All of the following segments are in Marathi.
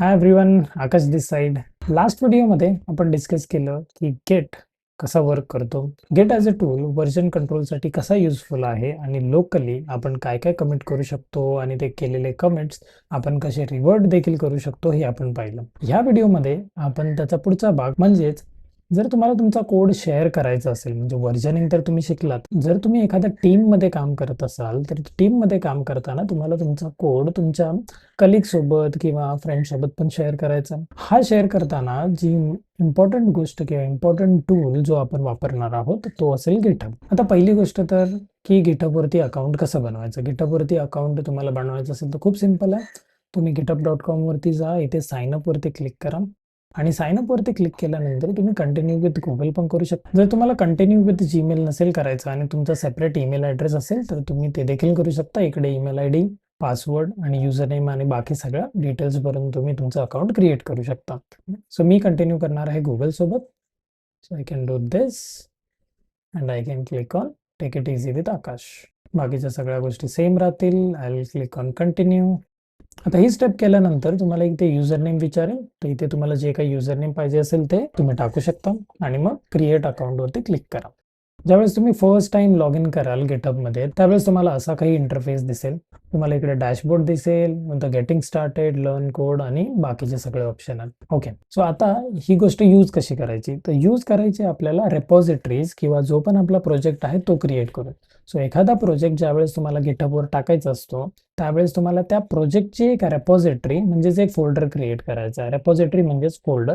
Hi everyone Akash this side last व्हिडिओमध्ये आपण डिस्कस केलं की गेट कसा वर्क करतो. Git as a tool version कंट्रोलसाठी कसा युजफुल आहे आणि लोकली आपण काय काय कमेंट करू शकतो आणि ते केलेले कमेंट्स आपण कसे रिवर्ट देखील करू शकतो हे आपण पाहिलं. ह्या व्हिडिओमध्ये आपण त्याचा पुढचा भाग म्हणजेच जर तुम्हाला तुमचा कोड शेअर करायचा असेल म्हणजे व्हर्जनिंग तर तुम्ही शिकलात. जर तुम्ही एखाद्या टीममध्ये काम करत असाल तर टीममध्ये काम करताना तुम्हाला तुमचा कोड तुमच्या कलिग सोबत किंवा फ्रेंडसोबत पण शेअर करायचा. हा शेअर करताना जी इम्पॉर्टंट गोष्ट किंवा इम्पॉर्टंट टूल जो आपण वापरणार आहोत तो असेल गिटहब आता पहिली गोष्ट तर की गिटहबवरती अकाउंट कसं बनवायचं? गिटहबवरती अकाउंट तुम्हाला बनवायचं असेल तर खूप सिंपल आहे. तुम्ही गिटअप डॉट कॉमवरती जा इथे साईन क्लिक करा. आणि साईन वरती क्लिक केल्यानंतर तुम्ही कंटिन्यू विथ गुगल पण करू शकता. जर तुम्हाला कंटिन्यू विथ जीमेल नसेल करायचं आणि तुमचा सेपरेट ईमेल ॲड्रेस असेल तर तुम्ही ते देखील करू शकता. इकडे ईमेल आय डी पासवर्ड आणि युजर नेम आणि बाकी सगळ्या डिटेल्स भरून तुम्ही तुमचं अकाउंट क्रिएट करू शकता. सो मी कंटिन्यू करणार आहे गुगल सोबत. So I can do this and I can click on take it easy with Akash बाकीच्या सगळ्या गोष्टी सेम राहतील. I will click on continue आता ही स्टेप केल्यानंतर तुम्हाला इथे युजर नेम विचारेल. तर इथे तुम्हाला जे काही युजर नेम पाहिजे असेल ते तुम्ही टाकू शकता. आणि मग क्रिएट अकाउंटवरती क्लिक करा. ज्यावेळेस तुम्ही फर्स्ट टाइम लॉग इन कराल गेटअपमध्ये त्यावेळेस तुम्हाला असा काही इंटरफेस दिसेल. तुम्हाला इकडे डॅशबोर्ड दिसेल नंतर गेटिंग स्टार्टेड लर्न कोड आणि बाकीचे सगळे ऑप्शन आहेत. ओके सो आता ही गोष्ट यूज कशी करायची? तर यूज करायची आपल्याला रेपॉझिटरीज किंवा जो पण आपला प्रोजेक्ट आहे तो क्रिएट करून. सो एखादा प्रोजेक्ट ज्यावेळेस तुम्हाला गिटअपवर टाकायचा असतो त्यावेळेस तुम्हाला त्या प्रोजेक्टची एक रेपॉझिटरी म्हणजेच एक फोल्डर क्रिएट करायचा आहे. रेपॉझिटरी म्हणजेच फोल्डर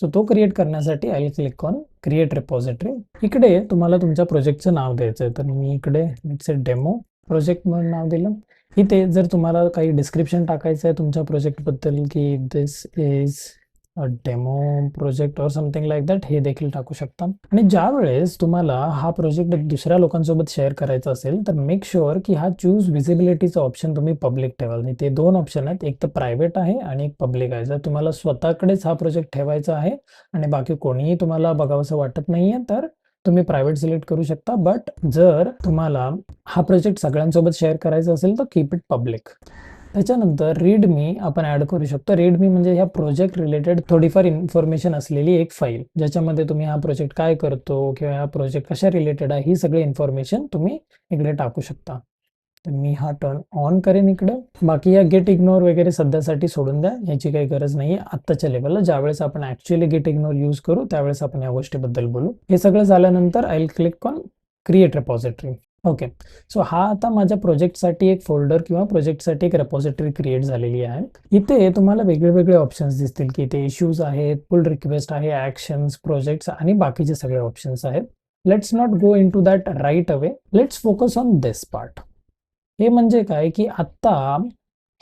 सो तो क्रिएट करण्यासाठी I click on create repository इकडे तुम्हाला तुमच्या प्रोजेक्टचं नाव द्यायचं आहे. तर मी इकडे इट्स ए डेमो प्रोजेक्ट म्हणून नाव दिलं. इथे जर तुम्हाला काही डिस्क्रिप्शन टाकायचं आहे तुमच्या प्रोजेक्टबद्दल की this is demo project or something like that हे देखील टाकू शकता. आणि ज्या वेळेस तुम्हाला हा प्रोजेक्ट दुसऱ्या लोकांसोबत शेअर करायचा असेल तर मेक शुअर की हा चूज विजिबिलिटीचा ऑप्शन तुम्ही पब्लिक ठेवाल. आणि ते दोन ऑप्शन आहेत. एक तर प्रायव्हेट आहे आणि एक पब्लिक आहे. जर तुम्हाला स्वतःकडेच हा प्रोजेक्ट ठेवायचा आहे आणि बाकी कोणीही तुम्हाला बघावंसं वाटत नाहीये तर तुम्ही प्रायव्हेट सिलेक्ट करू शकता. बट जर तुम्हाला हा प्रोजेक्ट सगळ्यांसोबत शेअर करायचा असेल तर कीप इट पब्लिक त्याच्यानंतर रीड मी आपण ऍड करू शकतो. रीड मी म्हणजे ह्या प्रोजेक्ट रिलेटेड थोडीफार इन्फॉर्मेशन असलेली एक फाईल ज्याच्यामध्ये तुम्ही हा प्रोजेक्ट काय करतो किंवा हा प्रोजेक्ट कशा रिलेटेड आहे ही सगळी इन्फॉर्मेशन तुम्ही इकडे टाकू शकता. तर मी हा टर्न ऑन करेन इकडे. बाकी या गेट इग्नोर वगैरे सध्यासाठी सोडून द्या याची काही गरज नाही आहे आत्ताच्या लेवलला ज्यावेळेस आपण ऍक्च्युअली गेट इग्नोर यूज करू त्यावेळेस आपण या गोष्टीबद्दल बोलू. हे सगळं झाल्यानंतर I will click on create repository okay so हा आता माझ्या प्रोजेक्टसाठी एक फोल्डर किंवा प्रोजेक्टसाठी एक रेपॉझिटरी क्रिएट झालेली आहे. इथे तुम्हाला वेगळे वेगळे ऑप्शन्स दिसतील की इथे इश्यूज आहेत पुल रिक्वेस्ट आहे ॲक्शन्स प्रोजेक्ट्स आणि बाकीचे सगळे ऑप्शन्स आहेत. Let's not go into that right away let's focus on this part हे म्हणजे काय? की आत्ता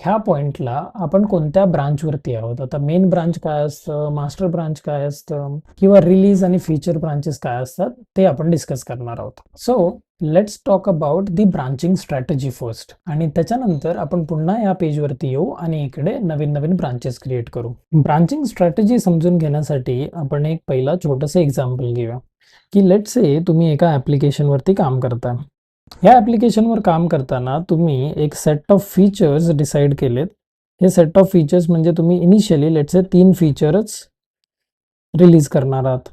ह्या पॉइंटला आपण कोणत्या ब्रांचवरती आहोत? आता मेन ब्रांच काय असतं? मास्टर ब्रांच काय असतं? किंवा रिलीज आणि फीचर ब्रांचेस काय असतात? ते आपण डिस्कस करणार आहोत. So let's talk about the branching strategy first आणि त्याच्यानंतर आपण पुन्हा या पेजवरती येऊ आणि इकडे नवीन नवीन ब्रांचेस क्रिएट करू. ब्रांचिंग स्ट्रॅटेजी समजून घेण्यासाठी आपण एक पहिला छोटंसं एक्झाम्पल घेऊया. की लेट्स से तुम्ही एका ॲप्लिकेशनवरती काम करता ह्या ॲप्लिकेशनवर काम करताना तुम्ही एक सेट ऑफ फीचर्स डिसाईड केलेत. हे सेट ऑफ फीचर्स म्हणजे तुम्ही इनिशियली लेट्स ए तीन फीचरच रिलीज करणार आहात.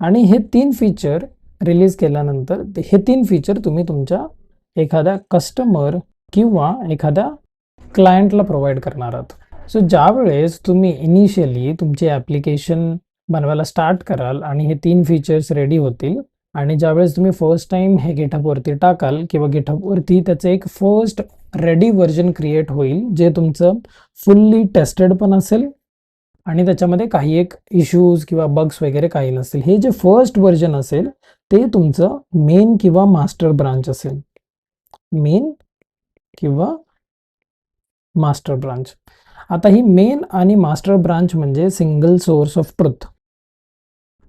आणि हे तीन फीचर रिलीज केल्यानंतर हे तीन फीचर तुम्ही तुमच्या एखाद्या कस्टमर किंवा एखाद्या क्लायंटला प्रोव्हाइड करणार आहात. सो ज्यावेळेस तुम्ही इनिशियली तुमचे ॲप्लिकेशन बनवायला स्टार्ट कराल आणि हे तीन फीचर्स रेडी होतील आणि ज्यावेळेस तुम्ही फर्स्ट टाइम हे गेटअपवरती टाकाल किंवा गेटअपवरती त्याचं एक फर्स्ट रेडी व्हर्जन क्रिएट होईल जे तुमचं फुल्ली टेस्टेड पण असेल आणि त्याच्यामध्ये काही एक इश्यूज किंवा बग्स वगैरे काही नसतील हे जे फर्स्ट व्हर्जन असेल ते तुमचं मेन किंवा मास्टर ब्रांच असेल. मेन किंवा मास्टर ब्रांच आता ही मेन आणि मास्टर ब्रांच म्हणजे सिंगल सोर्स ऑफ ट्रुथ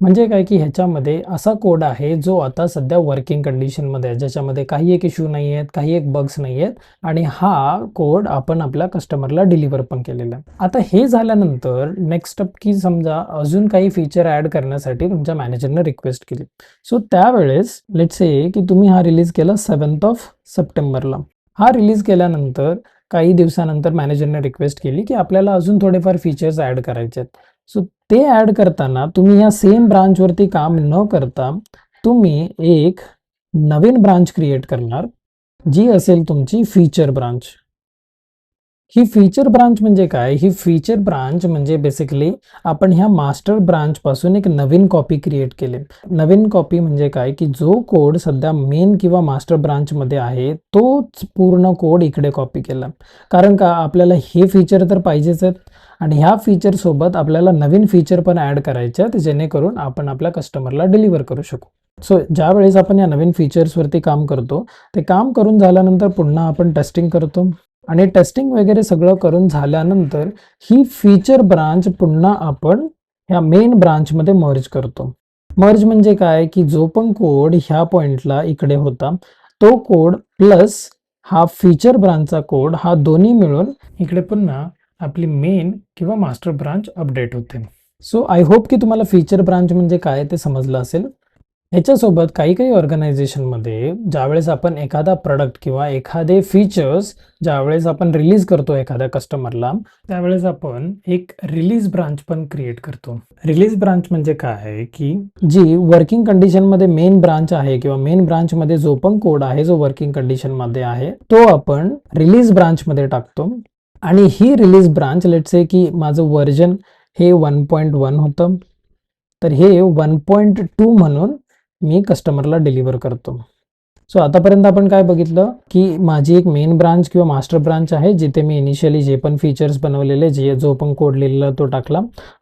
म्हणजे काय की ह्याच्यामध्ये असा कोड आहे जो आता सध्या वर्किंग कंडिशनमध्ये आहे ज्याच्यामध्ये काही एक इश्यू नाही आहेत काही एक बग्स नाही आहेत आणि हा कोड आपण आपल्या कस्टमरला डिलिव्हर पण केलेला आहे. आता हे झाल्यानंतर नेक्स्ट स्टेप की समजा अजून काही फीचर ॲड करण्यासाठी तुमच्या मॅनेजरने रिक्वेस्ट केली. सो त्यावेळेस लेट्स से की तुम्ही हा रिलीज केला सेवन्थ ऑफ सप्टेंबरला हा रिलीज केल्यानंतर काही दिवसानंतर मॅनेजरने रिक्वेस्ट केली की आपल्याला अजून थोडेफार फीचर्स ॲड करायचे आहेत. सो ते ॲड करताना तुम्ही या सेम ब्रांचवरती काम न करता तुम्ही एक नवीन ब्रांच क्रिएट करणार जी असेल तुमची फीचर ब्रांच ही फीचर ब्रांच म्हणजे काय? ही फीचर ब्रांच म्हणजे बेसिकली आपण ह्या मास्टर ब्रांच पासून एक नवीन कॉपी क्रिएट केले. नवीन कॉपी म्हणजे काय? की जो कोड सध्या मेन किंवा मास्टर ब्रांचमध्ये आहे तोच पूर्ण कोड इकडे कॉपी केला. कारण का? आपल्याला हे फीचर तर पाहिजेच आहेत. आणि ह्या फीचरसोबत आपल्याला नवीन फीचर पण ॲड करायचे आहेत जेणेकरून आपण आपल्या कस्टमरला डिलिव्हर करू शकू. सो ज्या वेळेस आपण या नवीन फीचर्सवरती काम करतो ते काम करून झाल्यानंतर पुन्हा आपण टेस्टिंग करतो. आणि टेस्टिंग वगैरे सगळं करून झाल्यानंतर ही फीचर ब्रांच पुन्हा आपण ह्या मेन ब्रांचमध्ये मर्ज करतो. मर्ज म्हणजे काय? की जो पण कोड ह्या पॉइंटला इकडे होता तो कोड प्लस हा फीचर ब्रांचचा कोड हा दोन्ही मिळून इकडे पुन्हा आपली मेन किंवा मास्टर ब्रांच अपडेट होते. सो आय होप की तुम्हाला फीचर ब्रांच म्हणजे काय ते समजलं असेल. ह्याच्यासोबत काही काही ऑर्गनायझेशनमध्ये ज्यावेळेस आपण एखादा प्रॉडक्ट किंवा एखादे फीचर्स ज्यावेळेस आपण रिलीज करतो एखाद्या कस्टमरला त्यावेळेस आपण एक रिलीज ब्रांच पण क्रिएट करतो. रिलीज ब्रांच म्हणजे काय? आहे की जी वर्किंग कंडिशनमध्ये मेन ब्रांच आहे किंवा मेन ब्रांचमध्ये जो पण कोड आहे जो वर्किंग कंडिशनमध्ये आहे तो आपण रिलीज ब्रांचमध्ये टाकतो. आणि ही रिलीज ब्रांच लेट्स की माझं वर्जन हे वन पॉईंट वन होतं. तर हे वन पॉईंट टू म्हणून मी कस्टमरला डिलिव्हर करतो. सो आतापर्यंत आपण काय बघितलं की माझी एक मेन ब्रांच किंवा मास्टर ब्रांच आहे जिथे मी इनिशियली जे पण फीचर्स बनवलेले जे जो पण कोड लिहिलेला तो टाकला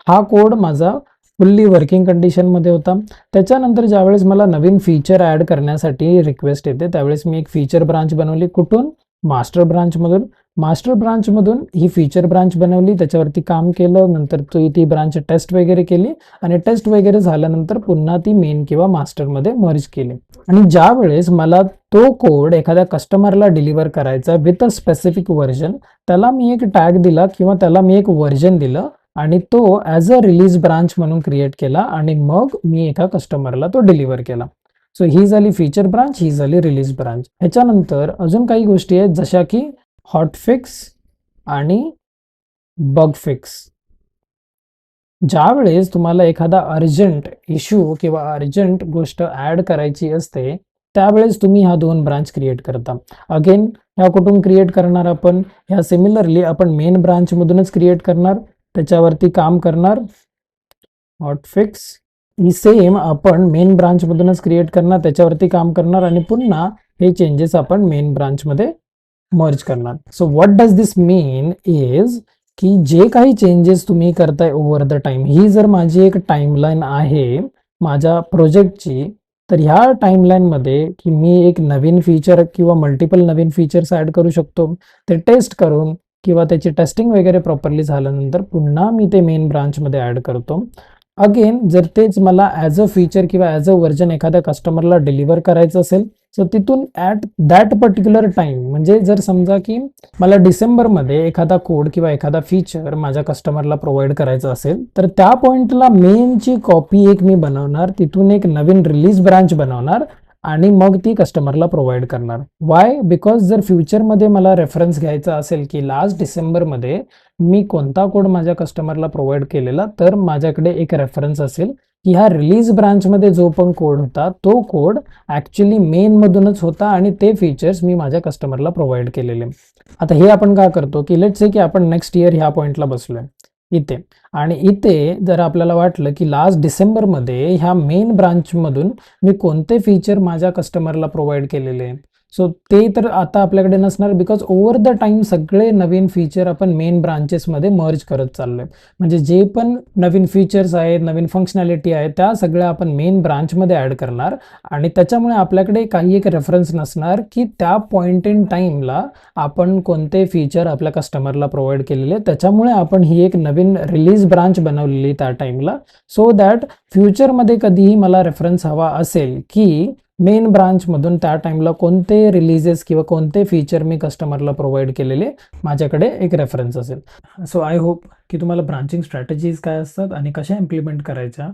हा कोड माझा फुल्ली वर्किंग कंडिशनमध्ये होता. त्याच्यानंतर ज्यावेळेस मला नवीन फीचर ॲड करण्यासाठी रिक्वेस्ट येते त्यावेळेस मी एक फीचर ब्रांच बनवली कुठून? मास्टर ब्रांचमधून मास्टर ब्रांचमधून ही फीचर ब्रांच बनवली त्याच्यावरती काम केलं नंतर तो ती ब्रांच टेस्ट वगैरे केली आणि टेस्ट वगैरे झाल्यानंतर पुन्हा ती मेन किंवा मास्टरमध्ये मर्ज केली. आणि ज्या वेळेस मला तो कोड एखाद्या कस्टमरला डिलिव्हर करायचा विथ अ स्पेसिफिक व्हर्जन त्याला मी एक टॅग दिला किंवा त्याला मी एक व्हर्जन दिलं आणि तो ॲज अ रिलीज ब्रांच म्हणून क्रिएट केला आणि मग मी एका कस्टमरला तो डिलिव्हर केला. सो ही झाली फीचर ब्रांच ही झाली रिलीज ब्रांच ह्याच्यानंतर अजून काही गोष्टी आहेत जशा की हॉटफिक्स आणि बग फिक्स. ज्या वेळेस तुम्हाला एखादा अर्जंट इश्यू किंवा अर्जंट गोष्ट ॲड करायची असते त्यावेळेस तुम्ही ह्या दोन ब्रांच क्रिएट करता. अगेन ह्या कुठून क्रिएट करणार आपण? ह्या सिमिलरली आपण मेन ब्रांचमधूनच क्रिएट करणार त्याच्यावरती काम करणार. हॉटफिक्स ही सेम आपण मेन ब्रांचमधूनच क्रिएट करणार त्याच्यावरती काम करणार आणि पुन्हा हे चेंजेस आपण मेन ब्रांचमध्ये मर्ज करणार. So what does this mean is की जे काही चेंजेस तुम्ही करताय ओव्हर द टाइम ही जर माझी एक टाईमलाईन आहे माझ्या प्रोजेक्टची तर ह्या टाईमलाईनमध्ये की मी एक नवीन फीचर किंवा मल्टिपल नवीन फीचर्स ॲड करू शकतो. ते टेस्ट करून किंवा त्याची टेस्टिंग वगैरे प्रॉपरली झाल्यानंतर पुन्हा मी ते मेन ब्रांचमध्ये ॲड करतो. अगेन जर तेच मला ॲज अ फीचर किंवा ॲज अ व्हर्जन एखाद्या कस्टमरला डिलिव्हर करायचं असेल सो तिथून ॲट दॅट पर्टिक्युलर टाईम म्हणजे जर समजा की मला डिसेंबरमध्ये एखादा कोड किंवा एखादा फीचर माझ्या कस्टमरला प्रोव्हाइड करायचं असेल तर त्या पॉईंटला मेनची कॉपी एक मी बनवणार तिथून एक नवीन रिलीज ब्रांच बनवणार आणि मग ती कस्टमरला प्रोव्हाइड करणार. वाय बिकॉज जर फ्युचरमध्ये मला रेफरन्स घ्यायचा असेल की लास्ट डिसेंबरमध्ये मी कोणता कोड माझ्या कस्टमरला प्रोव्हाइड केलेला तर माझ्याकडे एक रेफरन्स असेल की ह्या रिलीज ब्रांचमध्ये जो पण कोड होता तो कोड ॲक्च्युली मेनमधूनच होता आणि ते फीचर्स मी माझ्या कस्टमरला प्रोव्हाइड केलेले. आता हे आपण का करतो की लेट्स से की आपण नेक्स्ट इयर ह्या पॉईंटला बसलोय. इथे. आणि इथे जर आपल्याला वाटलं की लास्ट डिसेंबरमध्ये ह्या मेन ब्रांचमधून मी कोणते फीचर माझ्या कस्टमरला प्रोव्हाइड केलेले सो ते तर आता आपल्याकडे नसणार बिकॉज ओव्हर द टाईम सगळे नवीन फीचर आपण मेन ब्रांचेसमध्ये मर्ज करत चाललोय. म्हणजे जे पण नवीन फीचर्स आहेत नवीन फंक्शनॅलिटी आहे त्या सगळ्या आपण मेन ब्रांचमध्ये ॲड करणार. आणि त्याच्यामुळे आपल्याकडे काही एक रेफरन्स नसणार की त्या पॉईंट इन टाईमला आपण कोणते फीचर आपल्या कस्टमरला प्रोव्हाइड केलेले. त्याच्यामुळे आपण ही एक नवीन रिलीज ब्रांच बनवलेली त्या टाईमला सो दॅट फ्युचरमध्ये कधीही मला रेफरन्स हवा असेल की मेन ब्रांचमधून त्या टाईमला कोणते रिलीजेस किंवा कोणते फीचर मी कस्टमरला प्रोव्हाइड केलेले माझ्याकडे एक रेफरन्स असेल सो आय होप की तुम्हाला ब्रांचिंग स्ट्रॅटेजीज काय असतात आणि कशा इम्प्लिमेंट करायच्या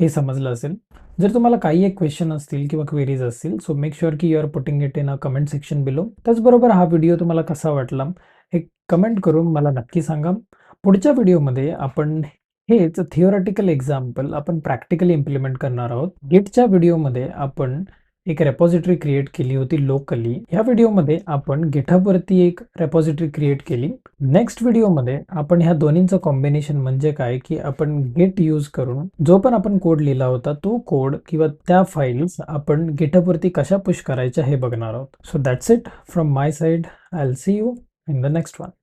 हे समजलं असेल जर तुम्हाला काही एक क्वेश्चन असतील किंवा क्वेरीज असतील सो मेक शुअर की you are putting it in a comment section below त्याचबरोबर हा व्हिडिओ तुम्हाला कसा वाटला हे कमेंट करून मला नक्की सांगा. पुढच्या व्हिडिओमध्ये आपण हेच थिओरेटिकल एक्झाम्पल आपण प्रॅक्टिकली इम्प्लिमेंट करणार आहोत. गेटच्या व्हिडिओमध्ये आपण एक रेपॉझिटरी क्रिएट केली होती लोकली. ह्या व्हिडिओमध्ये आपण GitHubवरती एक रेपॉझिटरी क्रिएट केली. नेक्स्ट व्हिडिओमध्ये आपण ह्या दोन्हींचं कॉम्बिनेशन म्हणजे काय, की आपण गिट यूज करून जो पण आपण कोड लिहिला होता, तो कोड किंवा त्या फाईल्स आपण GitHubवरती कशा पुश करायच्या हे बघणार आहोत. So that's it from my side. I see you in the next one.